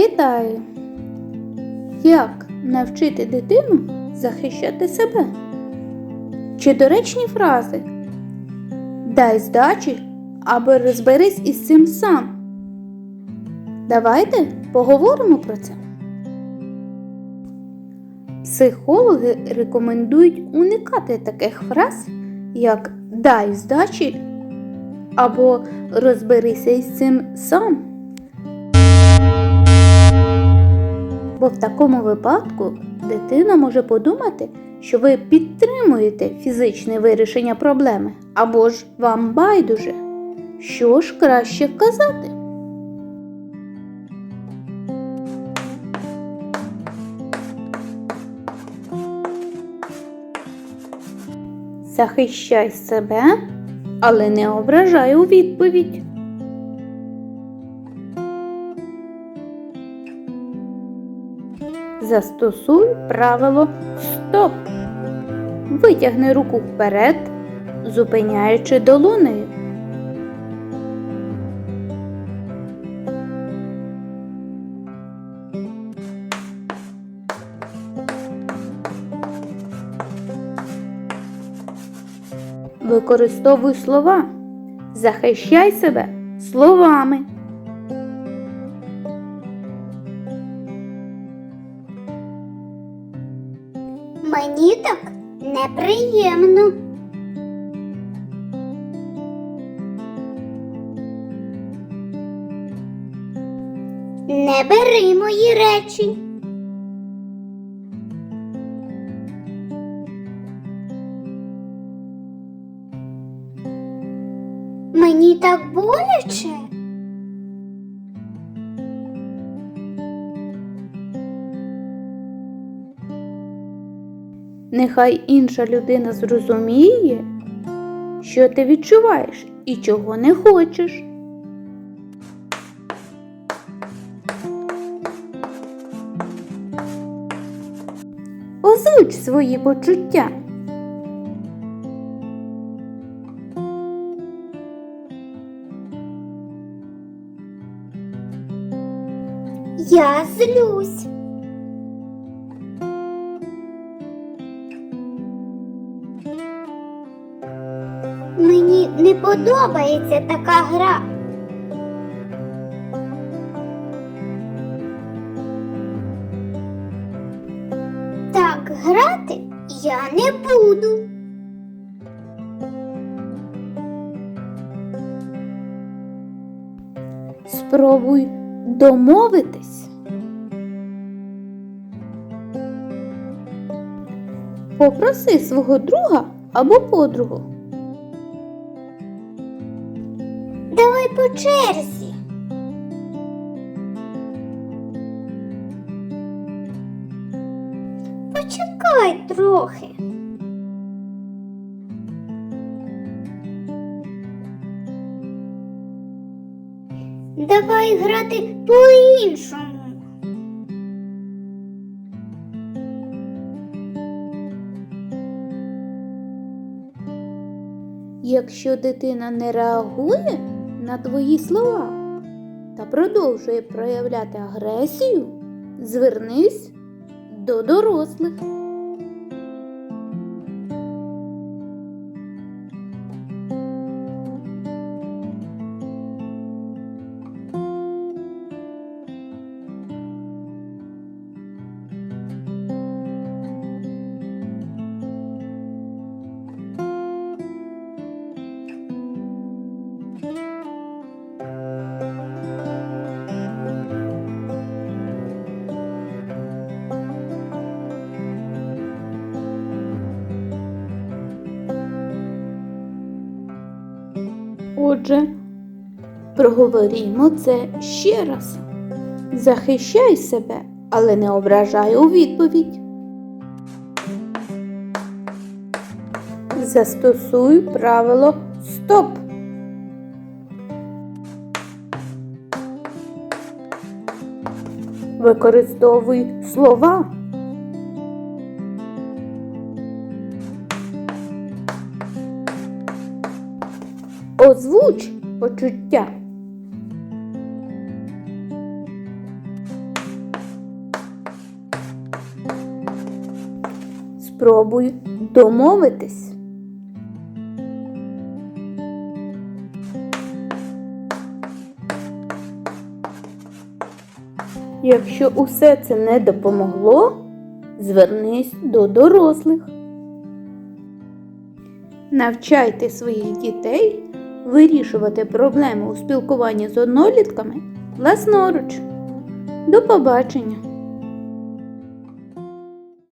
Вітаю! Як навчити дитину захищати себе? Чи доречні фрази? Дай здачі або розберись із цим сам. Давайте поговоримо про це. Психологи рекомендують уникати таких фраз, як дай здачі або розберися із цим сам. Бо в такому випадку дитина може подумати, що ви підтримуєте фізичне вирішення проблеми, або ж вам байдуже. Що ж краще казати? Захищай себе, але не ображай у відповідь. Застосуй правило Стоп. Витягни руку вперед, зупиняючи долонею. Використовуй слова. Захищай себе словами. Мені так неприємно. Не бери мої речі. Мені так боляче. Нехай інша людина зрозуміє, що ти відчуваєш і чого не хочеш. Озвуч свої почуття. Я злюсь. Мені не подобається така гра. Так грати я не буду. Спробуй домовитись. Попроси свого друга або подругу. Давай по черзі. Почекай трохи. Давай грати по-іншому. Якщо дитина не реагує на твої слова та продовжує проявляти агресію, звернись до дорослих. Отже, проговорімо це ще раз. Захищай себе, але не ображай у відповідь. Застосуй правило Стоп. Використовуй слова. Озвуч почуття. Спробуй домовитись. Якщо усе це не допомогло, звернись до дорослих. Навчайте своїх дітей вирішувати проблеми у спілкуванні з однолітками власноруч. До побачення!